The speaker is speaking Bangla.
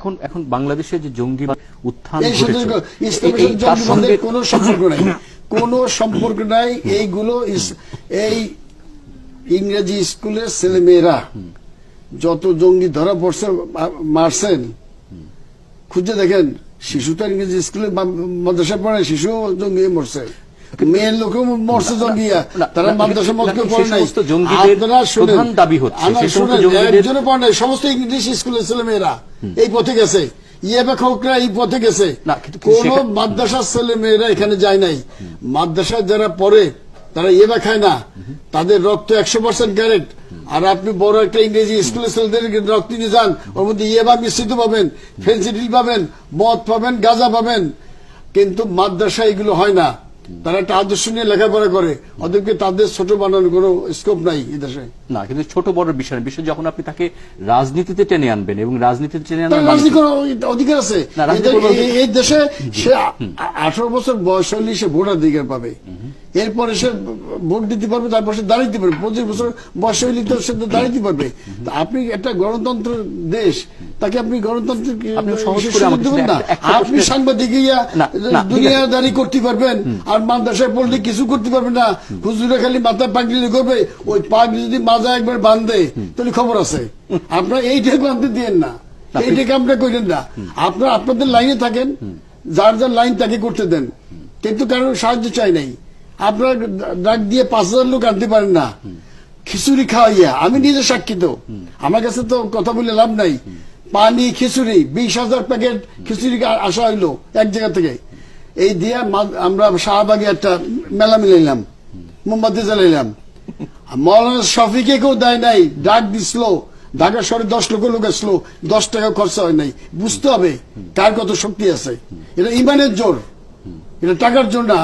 এখন এখন বাংলাদেশে যে জঙ্গি উত্থান কোনো সম্পর্ক নাই। কোনো সম্পর্ক নাই। এইগুলো এই ইংরেজি স্কুলের ছেলে মেয়েরা যত জঙ্গি ধরা পড়ছে মারছেন খুঁজে দেখেন শিশু তো ইংরেজি স্কুলে মাদ্রাসা পড়ে শিশু জঙ্গি মরছে। মেয়ের লোকেও মরছে জঙ্গিয়া তারা না, মাদ্রাসা না, মতকে সে পড়ে নাই। আপনারা শুনেন, দাবি হচ্ছে, একজনও পড়ে নাই সমস্ত ইংলিশ স্কুলের ছেলে মেয়েরা এই পথে গেছে। ইয়েবা খোকরা এই পথে গেছে। না, কিন্তু- কিন্তু কোন মাদ্রাসার ছেলে মেয়েরা এখানে যায় নাই। মাদ্রাসা যারা পড়ে তারা ইয়েবা খায় না। তাদের রক্ত একশো পার্সেন্ট ক্যারেট আর আপনি বড় একটা ইংরেজি স্কুলের ছেলেদের রক্ত নিয়ে যান ওর মধ্যে ইয়েবা মিশ্রিত পাবেন ফেন্সিডিল পাবেন মদ পাবেন গাঁজা পাবেন। কিন্তু মাদ্রাসা এগুলো হয় না। তারা একটা আদর্শ নিয়ে লেখাপড়া করে। ওদেরকে তাদের ছোট বানানোর কোনো স্কোপ নাই এই দেশে? না কিন্তু ছোট বড় বিষয় বিষয় যখন আপনি তাকে রাজনীতিতে টেনে আনবেন এবং রাজনীতিতে টেনে তার আনার রাজনীতি মানে অধিকার আছে? এই- দেশে সে আঠারো বছর বয়স হলে সে ভোটাধিকার পাবে। এরপরে সে ভোট দিতে পারবে তারপর সে দাঁড়াইতে পারবে। পঁচিশ বছর বয়স হইলে তো সে দাঁড়াইতে পারবে। আপনি একটা গণতন্ত্র দেশ তাকে আপনি গণতন্ত্র আপনি না। সাংবাদিক ইয়া দুনিয়াদারি করতে পারবেন আর মাদ্রাসায় পড়লে কিছু করতে পারবেন না। হুজুরে খালি মাথায় পাগলি করবে ওই পাগলি যদি মাজা একবার বাঁধে তাহলে খবর আছে। আপনার এইটাকে বাঁধতে দিয়েন না। এইটাকে আপনার করেন না। আপনার আপনাদের লাইনে থাকেন যার যার লাইন তাকে করতে দেন। কিন্তু কারোর সাহায্য চাই নাই। আপনার ডাক দিয়ে পাঁচ হাজার লোক আনতে পারেন না। খিচুড়ি খাওয়াইয়া আমি নিজে সাক্ষী তো। আমার কাছে তো কথা বলে লাভ নাই। পানি, খিচুড়ি, বিশ হাজার প্যাকেট খিচুড়ি আসা হইল এক জায়গা থেকে। এই দিয়ে আমরা শাহবাগে একটা মেলা মিলাইলাম, মোমবাতি জ্বালাইলাম। মৌলানা শফিকে কেউ দেয় নাই, ডাক দিছিল। ঢাকা শহরে দশ লক্ষ লোক আসলো, দশ টাকা খরচা হয় নাই। বুঝতে হবে কার কত শক্তি আছে। এটা ইমানের জোর। এটা টাকার জোর না।